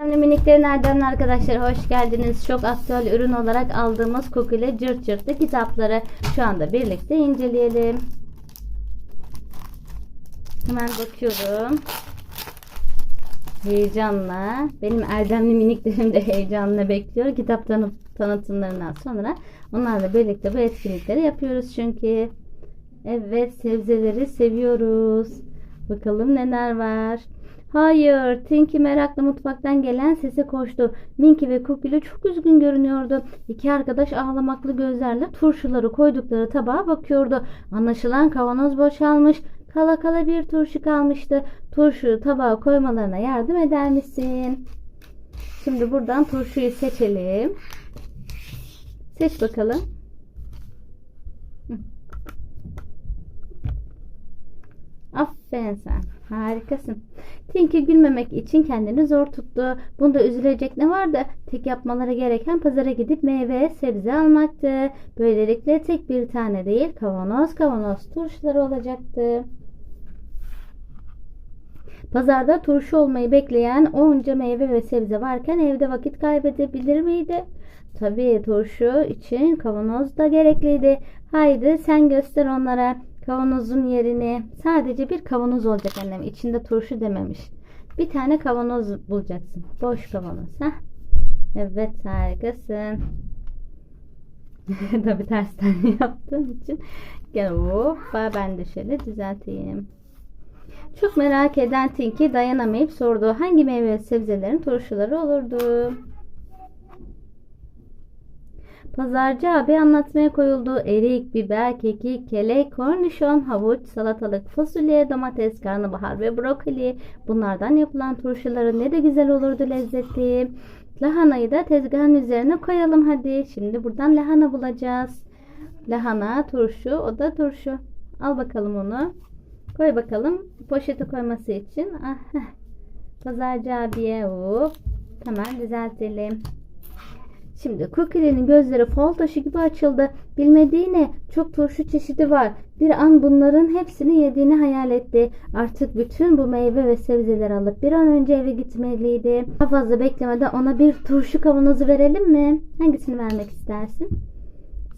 Şimdi miniklerin Erdem'le arkadaşlar hoş geldiniz. Çok aktüel ürün olarak aldığımız Kukule cırt cırtlı kitapları şu anda birlikte inceleyelim. Hemen bakıyorum. Heyecanla. Benim Erdemli miniklerim de heyecanla bekliyor. Kitap tanı- tanıtımlarından sonra onlarla birlikte bu etkinlikleri yapıyoruz çünkü. Evet sebzeleri seviyoruz. Bakalım neler var. Hayır, Tinky merakla mutfaktan gelen sese koştu. Minky ve Kukuli çok üzgün görünüyordu. İki arkadaş ağlamaklı gözlerle turşuları koydukları tabağa bakıyordu. Anlaşılan kavanoz boşalmış. Kala kala bir turşu kalmıştı. Turşuyu tabağa koymalarına yardım eder misin? Şimdi buradan turşuyu seçelim. Seç bakalım. Aferin sen. Harikasın. Tinky gülmemek için kendini zor tuttu. Bunda üzülecek ne vardı? Tek yapmaları gereken pazara gidip meyve, sebze almaktı. Böylelikle tek bir tane değil kavanoz kavanoz turşuları olacaktı. Pazarda turşu olmayı bekleyen onca meyve ve sebze varken evde vakit kaybedebilir miydi? Tabii turşu için kavanoz da gerekliydi. Haydi sen göster onlara kavanozun yerini. Sadece bir kavanoz olacak annem. İçinde turşu dememiş. Bir tane kavanoz bulacaksın. Boş kavanoz. Heh. Evet harikasın. Tabii tersten yaptığım için. Gel hoppa ben de şöyle düzelteyim. Çok merak eden Tinky dayanamayıp sordu. Hangi meyve ve sebzelerin turşuları olurdu? Pazarcı abi anlatmaya koyuldu. Erik, biber, kekik, kelek, kornişon, havuç, salatalık, fasulye, domates, karnabahar ve brokoli. Bunlardan yapılan turşuları ne de güzel olurdu lezzetli. Lahanayı da tezgahın üzerine koyalım hadi. Şimdi buradan lahana bulacağız. Lahana, turşu, o da turşu. Al bakalım onu. Koy bakalım. Poşete koyması için. Ah, heh. Pazarcı abiye hop. Hemen düzeltelim. Şimdi Kukile'nin gözleri fal taşı gibi açıldı. Bilmediği ne? Çok turşu çeşidi var. Bir an bunların hepsini yediğini hayal etti. Artık bütün bu meyve ve sebzeleri alıp bir an önce eve gitmeliydi. Daha fazla beklemeden ona bir turşu kavanozu verelim mi? Hangisini vermek istersin?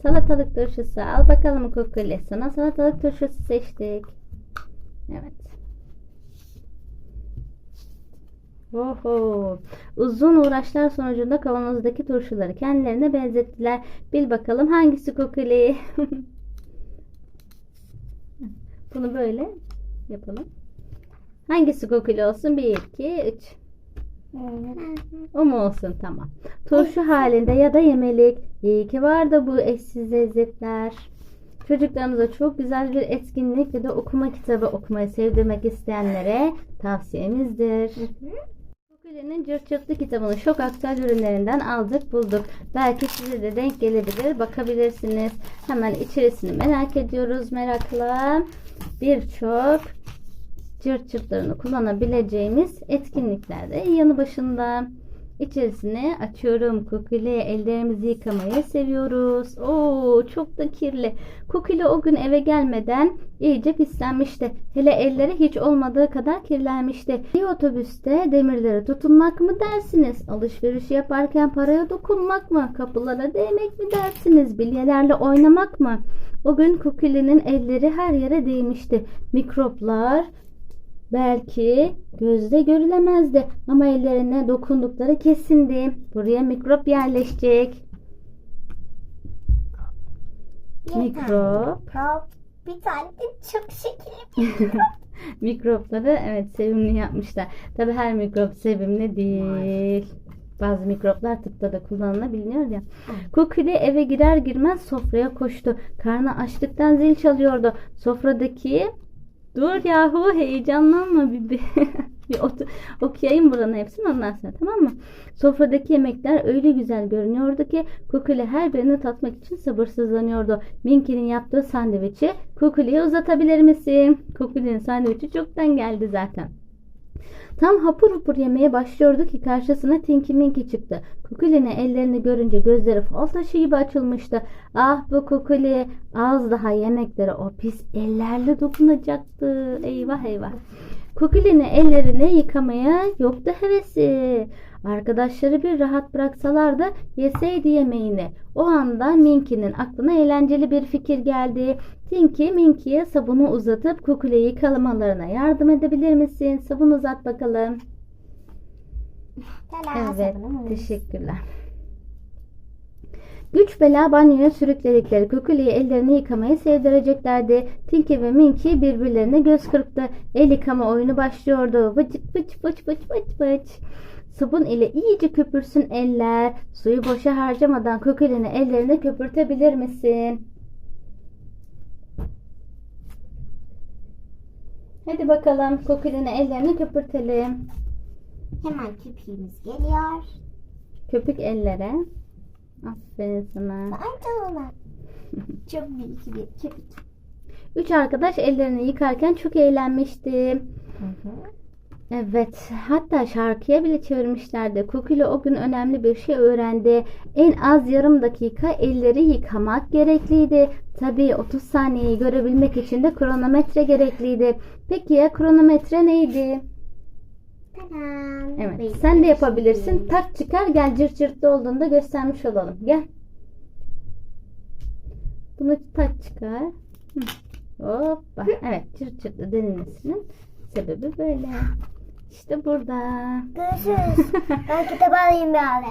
Salatalık turşusu. Al bakalım Kukile. Sana salatalık turşusu seçtik. Evet. Oho. Uzun uğraşlar sonucunda kavanozdaki turşuları kendilerine benzettiler. Bil bakalım hangisi kokili? Bunu böyle yapalım. Hangisi kokili olsun? 1, 2, 3. O mu olsun? Tamam. Turşu halinde ya da yemelik. İyi ki var da bu eşsiz lezzetler. Çocuklarımıza çok güzel bir etkinlik ve de okuma kitabı okumayı sevdirmek isteyenlere tavsiyemizdir. Kukule'nin cırt cırtlı kitabını şok aktüel ürünlerinden aldık bulduk. Belki size de denk gelebilir. Bakabilirsiniz. Hemen içerisini merak ediyoruz merakla. Birçok cırt cırtlarını kullanabileceğimiz etkinliklerde yanı başında. İçerisine açıyorum kukule. Ellerimizi yıkamayı seviyoruz. Oo çok da kirli. Kukule o gün eve gelmeden iyice pislenmişti. Hele elleri hiç olmadığı kadar kirlenmişti. Bir otobüste demirlere tutunmak mı dersiniz? Alışveriş yaparken paraya dokunmak mı? Kapılara değmek mi dersiniz? Bilyelerle oynamak mı? O gün Kukule'nin elleri her yere değmişti. Mikroplar, Belki gözde görülemezdi ama ellerine dokundukları kesindi. Buraya mikrop yerleşecek. Mikrop. Mikrop. Bir tane de çok şekilli. Mikropları evet sevimli yapmışlar. Tabi her mikrop sevimli değil. Bazı mikroplar tıpta da kullanılabiliyor ya. Kukuli eve girer girmez sofraya koştu. Karnı açlıktan zil çalıyordu. Sofradaki Dur yahu heyecanlanma bir, bir, otu- okuyayım buranın hepsini ondan sonra tamam mı? Sofradaki yemekler öyle güzel görünüyordu ki Kukuli her birini tatmak için sabırsızlanıyordu. Minky'nin yaptığı sandviçi Kukuli'ye uzatabilir misin? Kukuli'nin sandviçi çoktan geldi zaten. Tam hapur hapur yemeye başlıyordu ki karşısına Tinky Minky çıktı. Kukuli'nin ellerini görünce gözleri fal taşı gibi açılmıştı. Ah bu Kukuli az daha yemeklere o pis ellerle dokunacaktı. Eyvah eyvah. Kukuli'nin ellerini yıkamaya yoktu hevesi. Arkadaşları bir rahat bıraksalar da yeseydi yemeğini. O anda Minky'nin aklına eğlenceli bir fikir geldi. Tinky Minky'ye sabunu uzatıp kukuleyi yıkamalarına yardım edebilir misin? Sabun uzat bakalım. Evet, teşekkürler. Güç bela banyoya sürükledikleri Kukuli'yi ellerini yıkamayı sevdireceklerdi. Tinky ve Minky birbirlerine göz kırptı. El yıkama oyunu başlıyordu. Vıç vıç vıç vıç vıç vıç. Sabun ile iyice köpürsün eller. Suyu boşa harcamadan Kukuli'nin ellerini köpürtebilir misin? Hadi bakalım Kukuli'nin ellerini köpürtelim. Hemen köpüğümüz geliyor. Köpük ellere. Aferin sana. Ona. Çok büyük bir köpük. Üç arkadaş ellerini yıkarken çok eğlenmişti. Evet, hatta şarkıya bile çevirmişlerdi. Kukuli o gün önemli bir şey öğrendi. En az yarım dakika elleri yıkamak gerekliydi. Tabii 30 saniyeyi görebilmek için de kronometre gerekliydi. Peki ya kronometre neydi? Evet, sen de yapabilirsin. Tak çıkar gel cırt cırtlı olduğunda göstermiş olalım. Gel. Bunu tak çıkar. Hı. Hoppa. Evet cırt cırtlı denilmesinin sebebi böyle. İşte burada. Görüşürüz. ben kitabı alayım bir abi.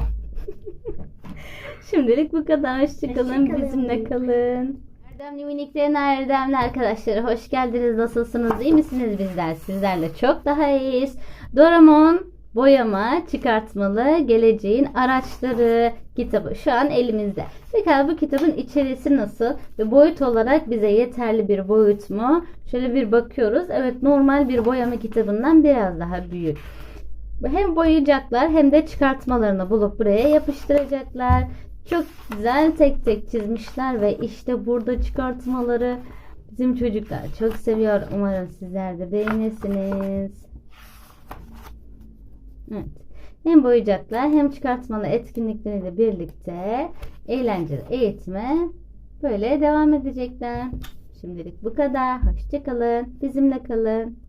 Şimdilik bu kadar. Hoşçakalın. Hoşça. Bizimle kalın. Erdemli miniklerin erdemli arkadaşları hoş geldiniz. Nasılsınız? İyi misiniz bizler? Sizlerle çok daha iyiyiz. Doraemon boyama, çıkartmalı, geleceğin araçları kitabı şu an elimizde. Peki bu kitabın içerisi nasıl? Ve boyut olarak bize yeterli bir boyut mu? Şöyle bir bakıyoruz. Evet normal bir boyama kitabından biraz daha büyük. Hem boyayacaklar hem de çıkartmalarını bulup buraya yapıştıracaklar. Çok güzel tek tek çizmişler ve işte burada çıkartmaları bizim çocuklar çok seviyor. Umarım sizler de beğenirsiniz. Evet. Hem boyayacaklar hem çıkartmalı etkinlikleriyle birlikte eğlenceli eğitime böyle devam edecekler. Şimdilik bu kadar. Hoşçakalın. Bizimle kalın.